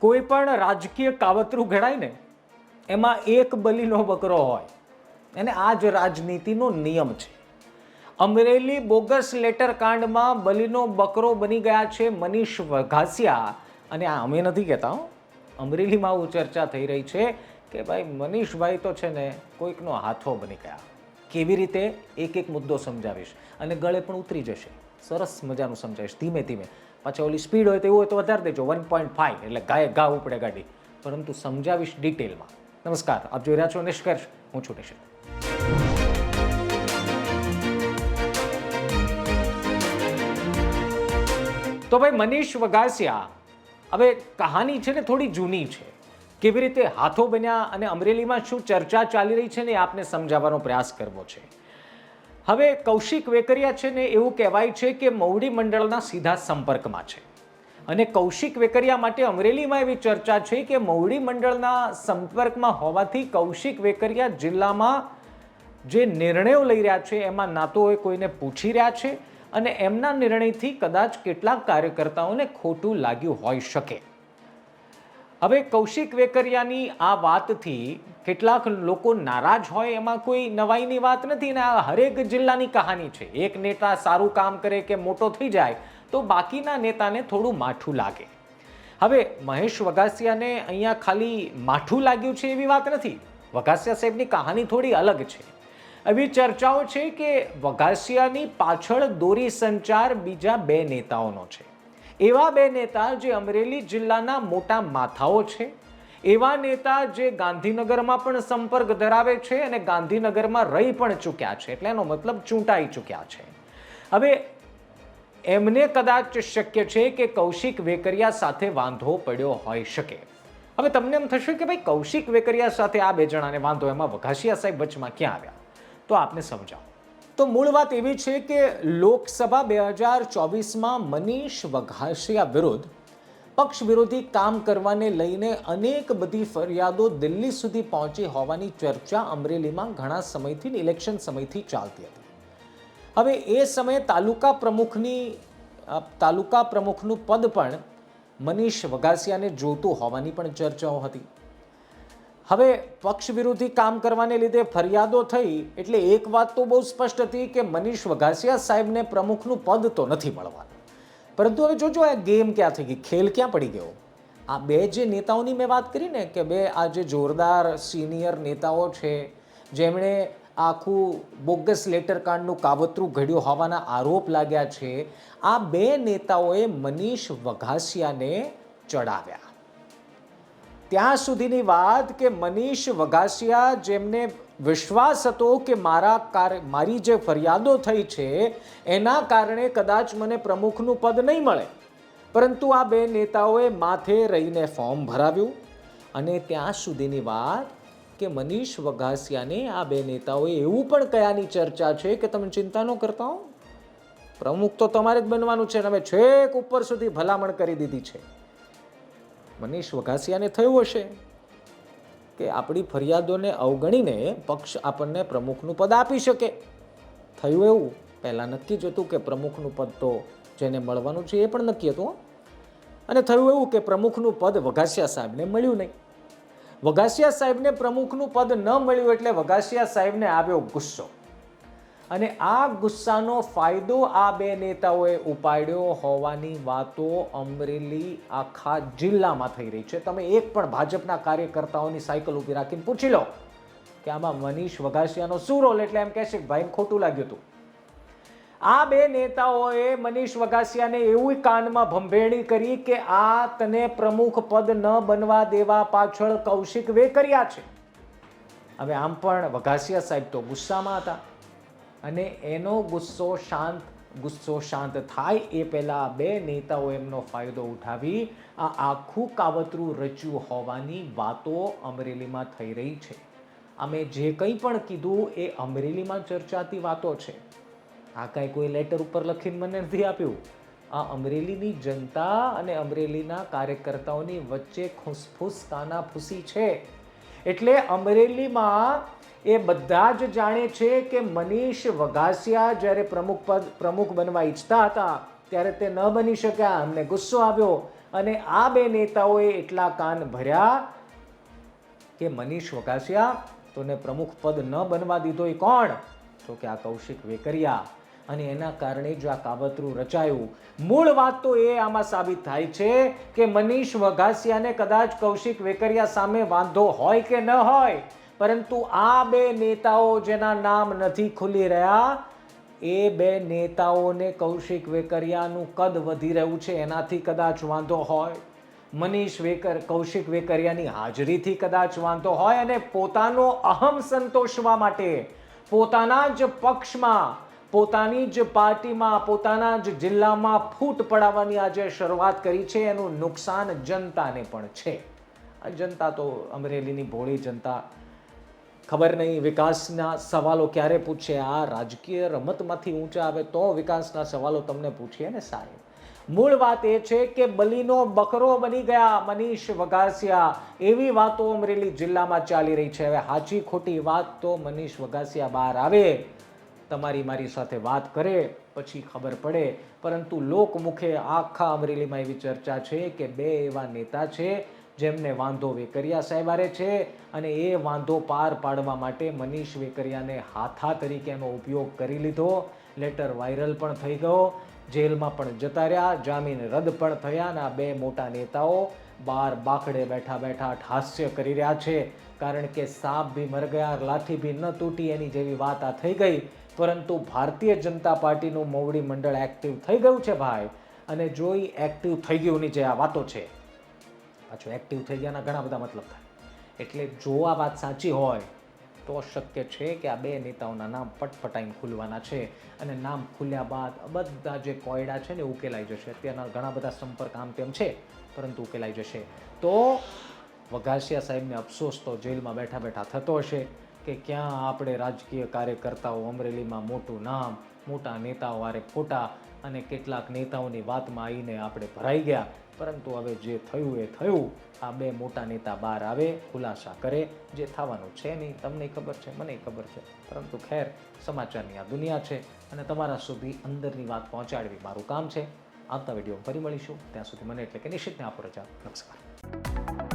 કોઈ પણ રાજકીય કાવતરું ઘડાય ને, એમાં એક બલીનો બકરો હોય. અને આ જ રાજનીતિનો નિયમ છે. અમરેલી બોગસ લેટર કાંડમાં બલીનો બકરો બની ગયા છે મનીષ વઘાસિયા. અને આ અમે નથી કહેતા અમરેલીમાં આવું ચર્ચા થઈ રહી છે કે ભાઈ મનીષભાઈ તો છે ને કોઈકનો હાથો બની ગયા. કેવી રીતે? એક એક મુદ્દો સમજાવીશ. અને ગળે પણ ઉતરી જશે. સરસ મજાનું સમજાવીશ. ધીમે ધીમે. પાછા ઓલી સ્પીડ હોય તો એવું હોય તો વધારી દેજો વન પોઈન્ટ ફાઇવ એટલે ગાય ગા ઉપડે ગાડી. પરંતુ સમજાવીશ ડિટેલમાં નમસ્કાર, આપ જોઈ રહ્યા છો નિષ્કર્ષ, હું છું નિશિત. તો ભાઈ મનીષ વગાસિયા હવે કહાની છે ને થોડી જૂની છે. કેવી રીતે હાથો બન્યા અને અમરેલીમાં શું ચર્ચા ચાલી રહી છે ને આપને સમજાવવાનો પ્રયાસ કરવો છે. હવે કૌશિક વેકરિયા છે ને એવું કહેવાય છે કે મૌડી મંડળના સીધા સંપર્કમાં છે. અને કૌશિક વેકરિયા માટે અમરેલીમાં એવી ચર્ચા છે કે મૌડી મંડળના સંપર્કમાં હોવાથી કૌશિક વેકરિયા જિલ્લામાં જે નિર્ણયો લઈ રહ્યા છે એમાં ના તો એ કોઈને પૂછી રહ્યા છે અને એમના નિર્ણયથી કદાચ કેટલાક કાર્યકર્તાઓને ખોટું લાગ્યું હોઈ શકે. હવે કૌશિક વેકરિયાની આ વાતથી કેટલાક લોકો નારાજ હોય એમાં કોઈ નવાઈની વાત નથી ને આ હરેક જિલ્લાની કહાની છે. એક નેતા સારું કામ કરે કે મોટો થઈ જાય તો બાકીના નેતાને થોડું માઠું લાગે. હવે મહેશ વગાસિયાને અહીંયા ખાલી માઠું લાગ્યું છે એવી વાત નથી. વઘાસિયા સાહેબની કહાની થોડી અલગ છે. એવી ચર્ચાઓ છે કે વઘાસિયાની પાછળ દોરી સંચાર બીજા બે નેતાઓનો છે. એવા બે નેતા જે અમરેલી જિલ્લાના મોટા માથાઓ છે, એવા નેતા જે ગાંધીનગરમાં પણ સંપર્ક ધરાવે છે અને ગાંધીનગરમાં રહી પણ ચૂક્યા છે, એટલે એનો મતલબ ચૂંટાઈ ચૂક્યા છે. હવે એમને કદાચ શક્ય છે કે કૌશિક વેકરિયા સાથે વાંધો પડ્યો હોઈ શકે. હવે તમને એમ થશે કે ભાઈ કૌશિક વેકરિયા સાથે આ બે જણાને વાંધો, એમાં વઘાસિયા સાહેબ વચમાં ક્યાં આવ્યા? તો આપને સમજાવો. તો મૂળ વાત એવી છે કે લોકસભા બે હજાર ચોવીસમાં મનીષ વઘાસિયા વિરુદ્ધ પક્ષ વિરોધી કામ કરવાને લઈને અનેક બધી ફરિયાદો દિલ્હી સુધી પહોંચી હોવાની ચર્ચા અમરેલીમાં ઘણા સમયથી ઇલેક્શન સમયથી ચાલતી હતી. હવે એ સમયે તાલુકા પ્રમુખની તાલુકા પ્રમુખનું પદ પણ મનીષ વઘાસિયાને જોતું હોવાની પણ ચર્ચાઓ હતી. હવે પક્ષ વિરોધી કામ કરવાને લીધે ફરિયાદો થઈ એટલે એક વાત તો બહુ સ્પષ્ટ હતી કે મનીષ વઘાસિયા સાહેબને પ્રમુખનું પદ તો નથી મળવાનું. પરંતુ હવે જોજો આ ગેમ ક્યાં થઈ ગઈ, ખેલ ક્યાં પડી ગયો? આ બે જે નેતાઓની મેં વાત કરી ને કે બે આ જે જોરદાર સિનિયર નેતાઓ છે, જેમણે આખું બોગસ લેટર કાંડનું કાવતરું ઘડ્યું હોવાના આરોપ લાગ્યા છે, આ બે નેતાઓએ મનીષ વઘાસિયાને ચડાવ્યા. ત્યાં સુધીની વાત કે મનીષ વઘાસિયા જેમને વિશ્વાસ હતો કે મારા કાર્ય મારી જે ફરિયાદો થઈ છે, એના કારણે કદાચ મને પ્રમુખનું પદ નહીં મળે. પરંતુ આ બે નેતાઓએ માથે રહીને ફોર્મ ભરાવ્યું અને ત્યાં સુધીની વાત કે મનીષ વઘાસિયાને આ બે નેતાઓએ એવું પણ કયાની ચર્ચા છે કે તમે ચિંતા ન કરતા હો. પ્રમુખ તો તમારે જ બનવાનું છે અને છેક ઉપર સુધી ભલામણ કરી દીધી છે. મનીષ વઘાસિયાને થયું હશે કે આપણી ફરિયાદોને અવગણીને પક્ષ આપણને પ્રમુખનું પદ આપી શકે. થયું એવું. પહેલાં નક્કી જ હતું કે પ્રમુખનું પદ તો જેને મળવાનું છે એ પણ નક્કી હતું અને થયું એવું કે પ્રમુખનું પદ વઘાસિયા સાહેબને મળ્યું નહીં. વઘાસિયા સાહેબને પ્રમુખનું પદ ન મળ્યું એટલે વઘાસિયા સાહેબને આવ્યો ગુસ્સો. અને આ ગુસ્સાનો ફાયદો આ બે નેતાઓએ ઉપાડ્યો હોવાની વાતો અમરેલી આખા જિલ્લામાં થઈ રહી છે. તમે એક પણ ભાજપના કાર્યકર્તાઓની સાયકલ ઊભી રાખીને પૂછી લો કે આમાં મનીષ વઘાસિયાનો શું રોલ? એટલે એમ કહેશે કે ભાઈ ખોટું લાગ્યું હતું. આ બે નેતાઓએ મનીષ વઘાસિયાને એવું કાનમાં ભંભેણી કરી કે આ તને પ્રમુખ પદ ન બનવા દેવા પાછળ કૌશિક વેકરિયા છે. હવે આમ પણ વઘાસિયા સાહેબ તો ગુસ્સામાં હતા. અને એનો ગુસ્સો શાંત ગુસ્સો શાંત થાય એ પહેલાં બે નેતાઓ એમનો ફાયદો ઉઠાવી આ આખું કાવતરું રચ્યું હોવાની વાતો અમરેલીમાં થઈ રહી છે. અમે જે કંઈ પણ કીધું એ અમરેલીમાં ચર્ચાતી વાતો છે. આ કાંઈ કોઈ લેટર ઉપર લખીને મને નથી આપ્યું. આ અમરેલીની જનતા અને અમરેલીના કાર્યકર્તાઓની વચ્ચે ખુસફુસ કાનાફૂસી છે. એટલે અમરેલીમાં એ બધા જ જાણે છે કે મનીષ વઘાસિયા જ્યારે પ્રમુખ પદ, પ્રમુખ બનવા ઈચ્છતા હતા, ત્યારે તે ન બની શક્યા. અમને ગુસ્સો આવ્યો અને આ બે નેતાઓએ એટલા કાન ભર્યા કે મનીષ વઘાસિયા, તોને પ્રમુખ પદ ન બનવા દીધો એ કોણ? તો કે આ કૌશિક વેકરિયા. અને એના કારણે જ આ કાવતરું રચાયું. મૂળ વાત તો એ આમાં સાબિત થાય છે કે મનીષ વઘાસિયાને કદાચ કૌશિક વેકરિયા સામે વાંધો હોય કે ન હોય, પરંતુ આ બે નેતાઓ જેના નામ નથી ખુલી રહ્યા, એ બે નેતાઓને કૌશિક વેકરિયાનું કદ વધી રહ્યું છે, એનાથી કદાચ વાંધો હોય. મનીષ વેકર, કૌશિક વેકરિયાની હાજરીથી કદાચ વાંધો હોય અને પોતાનો અહમ સંતોષવા માટે પોતાના જ પક્ષમાં પોતાની જ પાર્ટીમાં, પોતાના જ જિલ્લામાં ફૂટ પડાવવાની આજે શરૂઆત કરી છે. એનું નુકસાન જનતાને પણ છે. આ જનતા તો અમરેલીની ભોળી જનતા. ખબર નહીં વિકાસના સવાલો ક્યારે પૂછે? આ રાજકીય રમતમાંથી ઊંચા આવે તો વિકાસના સવાલો તમને પૂછીએ ને સાહેબ. મૂળ વાત એ છે કે બલીનો બકરો બની ગયા મનીષ વગાસિયા એવી વાતો અમરેલી જિલ્લામાં ચાલી રહી છે. હવે હાચી ખોટી વાત તો મનીષ વગાસિયા બહાર આવે. તમારી મારી સાથે વાત કરે, પછી ખબર પડે. પરંતુ લોકમુખે આખા અમરેલીમાં એવી ચર્ચા છે કે બે એવા નેતા છે જેમને વાંધો વેકરિયા સાહેબારે છે અને એ વાંધો પાર પાડવા માટે મનીષ વેકરિયાને હાથા તરીકે એનો ઉપયોગ કરી લીધો. લેટર વાયરલ પણ થઈ ગયો. જેલમાં પણ જતા રહ્યા. જામીન રદ પણ થયા અને આ બે મોટા નેતાઓ બાર બાકડે બેઠા બેઠા હાસ્ય કરી રહ્યા છે. કારણ કે સાપ બી મર ગયા, લાઠી ભી ન તૂટી એની જેવી વાત આ થઈ ગઈ. પરંતુ ભારતીય જનતા પાર્ટીનું મોવડી મંડળ એક્ટિવ થઈ ગયું છે ભાઈ. અને જો ઈ એક્ટિવ થઈ ગયુંની જે આ વાતો છે. પાછું એક્ટિવ થઈ ગયાના ઘણા બધા મતલબ થાય. એટલે જો આ વાત સાચી હોય, તો શક્ય છે કે આ બે નેતાઓના નામ પટપટાઈને ખુલવાના છે. અને નામ ખુલ્યા બાદ બધા જે કોયડા છે ને ઉકેલાઈ જશે. અત્યારના ઘણા બધા સંપર્ક આમ તેમ છે, પરંતુ ઉકેલાઈ જશે. તો વઘાસિયા સાહેબને અફસોસ તો જેલમાં બેઠા બેઠા થતો હશે. કે ક્યાં આપણે રાજકીય કાર્યકર્તાઓ અમરેલીમાં મોટું નામ, મોટા નેતાઓ વારે ખોટા અને કેટલાક નેતાઓની વાતમાં આવીને આપણે ભરાઈ ગયા. પરંતુ હવે જે થયું એ થયું. આ બે મોટા નેતા બહાર આવે, ખુલાસા કરે, જે થવાનું છે નહીં, તમને ખબર છે, મને ખબર છે. પરંતુ ખેર, સમાચારની આ દુનિયા છે અને તમારા સુધી અંદરની વાત પહોંચાડવી મારું કામ છે. આવતા વીડિયો ફરી મળીશું. ત્યાં સુધી મને એટલે કે નિશ્ચિતને આપો રજા. નમસ્કાર.